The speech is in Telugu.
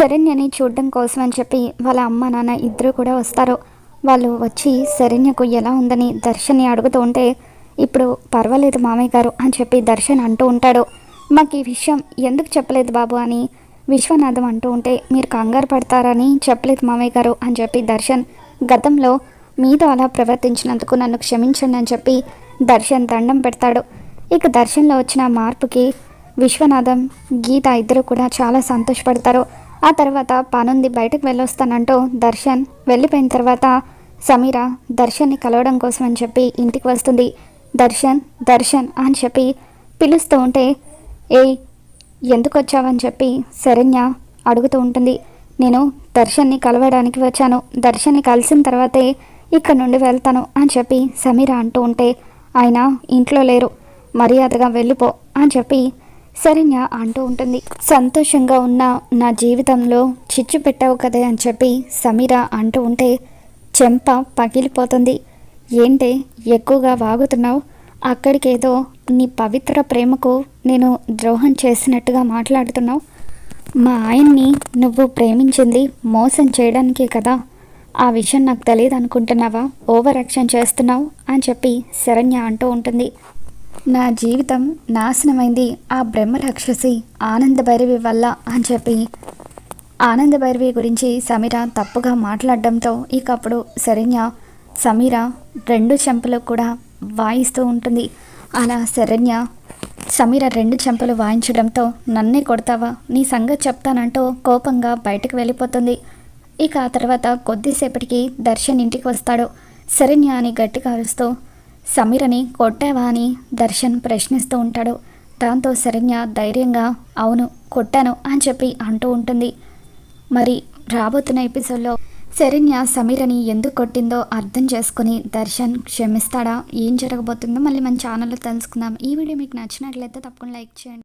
శరణ్యని చూడడం కోసం అని చెప్పి వాళ్ళ అమ్మ నాన్న ఇద్దరు కూడా వస్తారు. వాళ్ళు వచ్చి శరణ్యకు ఎలా ఉందని దర్శన్ని అడుగుతూ ఉంటే ఇప్పుడు పర్వాలేదు మామయ్య గారు అని చెప్పి దర్శన్ అంటూ ఉంటాడు. మాకు ఈ విషయం ఎందుకు చెప్పలేదు బాబు అని విశ్వనాథం అంటూ ఉంటే మీరు కంగారు పడతారని చెప్పలేదు మామయ్య గారు అని చెప్పి దర్శన్ గతంలో మీతో అలా ప్రవర్తించినందుకు నన్ను క్షమించండి అని చెప్పి దర్శన్ దండం పెడతాడు. ఇక దర్శన్లో వచ్చిన మార్పుకి విశ్వనాథం గీత ఇద్దరు కూడా చాలా సంతోషపడతారు. ఆ తర్వాత పనుంది బయటకు వెళ్ళొస్తానంటూ దర్శన్ వెళ్ళిపోయిన తర్వాత సమీర దర్శన్ని కలవడం కోసం అని చెప్పి ఇంటికి వస్తుంది. దర్శన్ దర్శన్ అని చెప్పి పిలుస్తూ ఉంటే ఏయ్ ఎందుకు వచ్చావని చెప్పి శరణ్య అడుగుతూ ఉంటుంది. నేను దర్శన్ని కలవడానికి వచ్చాను. దర్శన్ని కలిసిన తర్వాతే ఇక్కడ నుండి వెళ్తాను అని చెప్పి సమీర అంటూ ఉంటే ఆయన ఇంట్లో లేరు. మర్యాదగా వెళ్ళిపో అని చెప్పి శరణ్య అంటూ ఉంటుంది. సంతోషంగా ఉన్న నా జీవితంలో చిచ్చు పెట్టావు కదే అని చెప్పి సమీర అంటూ ఉంటే చెంప పగిలిపోతుంది. ఏంటే ఎక్కువగా వాగుతున్నావు? అక్కడికేదో నీ పవిత్ర ప్రేమకు నేను ద్రోహం చేసినట్టుగా మాట్లాడుతున్నావు. మా ఆయన్ని నువ్వు ప్రేమించింది మోసం చేయడానికే కదా. ఆ విషయం నాకు తెలియదు అనుకుంటున్నావా ఓవర్ యాక్షన్ చేస్తున్నావు అని చెప్పి శరణ్య అంటూ ఉంటుంది. నా జీవితం నాశనమైంది. ఆ బ్రహ్మ రాక్షసి ఆనంద భైరవి వల్ల అని చెప్పి. ఆనంద భైరవి గురించి సమీర తప్పుగా మాట్లాడడంతో ఇక అప్పుడు శరణ్య సమీర రెండు చెంపలు కూడా వాయిస్తూ ఉంటుంది. అలా శరణ్య సమీర రెండు చెంపలు వాయించడంతో నన్నే కొడతావా? నీ సంగతి చెప్తానంటూ కోపంగా బయటకు వెళ్ళిపోతుంది. ఇక ఆ తర్వాత కొద్దిసేపటికి దర్శన్ ఇంటికి వస్తాడు. శరణ్య అని గట్టిగా అరుస్తూ సమీరని కొట్టావా అని దర్శన్ ప్రశ్నిస్తూ ఉంటాడు. దాంతో శరణ్య ధైర్యంగా అవును కొట్టాను అని చెప్పి అంటూ ఉంటుంది. మరి రాబోతున్న ఎపిసోడ్లో శరణ్య సమీరని ఎందుకు కొట్టిందో అర్థం చేసుకుని దర్శన్ క్షమిస్తాడా? ఏం జరగబోతుందో మళ్ళీ మన ఛానల్లో తెలుసుకుందాం. ఈ వీడియో మీకు నచ్చినట్లయితే తప్పకుండా లైక్ చేయండి.